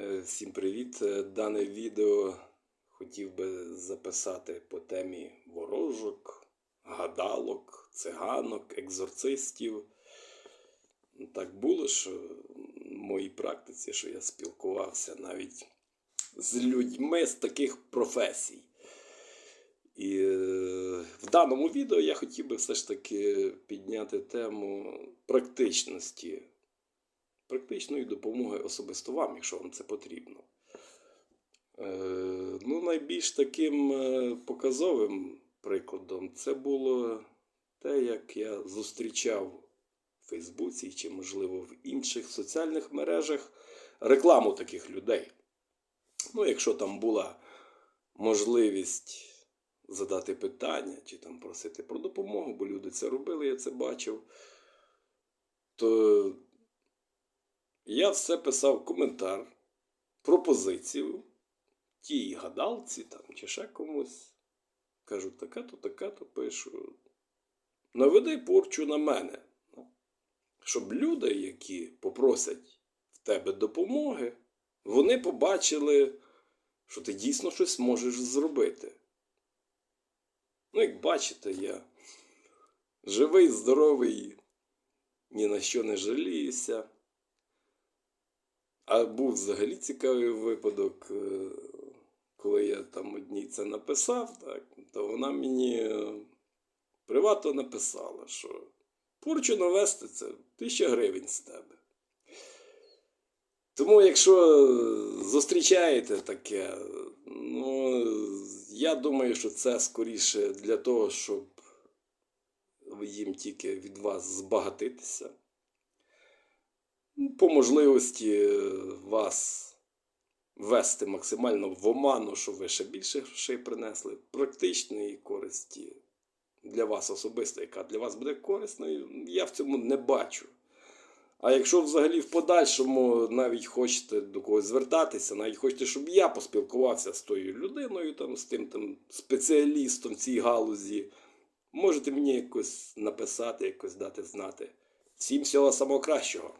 Е, Всім привіт! Е, Дане відео хотів би записати по темі ворожок, гадалок, циганок, екзорцистів. Так було, що в моїй практиці, що я спілкувався навіть з людьми з таких професій. І е, в даному відео я хотів би все ж таки підняти тему практичності практичної допомоги особисто вам, якщо вам це потрібно. Е, ну, найбільш таким е, показовим прикладом це було те, як я зустрічав в Фейсбуці чи, можливо, в інших соціальних мережах рекламу таких людей. Ну, якщо там була можливість задати питання чи там просити про допомогу, бо люди це робили, я це бачив, то я все писав коментар, пропозицію тій гадалці там, чи ще комусь. Кажу, таке-то, таке-то пишу. Наведи порчу на мене. Ну, Щоб люди, які попросять в тебе допомоги, вони побачили, що ти дійсно щось можеш зробити. Ну, як бачите, я живий, здоровий, ні на що не жаліюся. А був взагалі цікавий випадок, е, коли я там одній це написав, так, то вона мені е, приватно написала, що порчу навести це тисяча гривень з тебе. Тому, якщо зустрічаєте таке, ну, я думаю, що це скоріше для того, щоб їм тільки від вас збагатитися по можливості е, вас ввести максимально в оману, щоб ви ще більше грошей принесли, практичної користі для вас особисто, яка для вас буде корисною, я в цьому не бачу. А якщо взагалі в подальшому навіть хочете до когось звертатися, навіть хочете, щоб я поспілкувався з тою людиною, там, з тим там, спеціалістом в цій галузі, можете мені якось написати, якось дати знати. Всім всього самого кращого.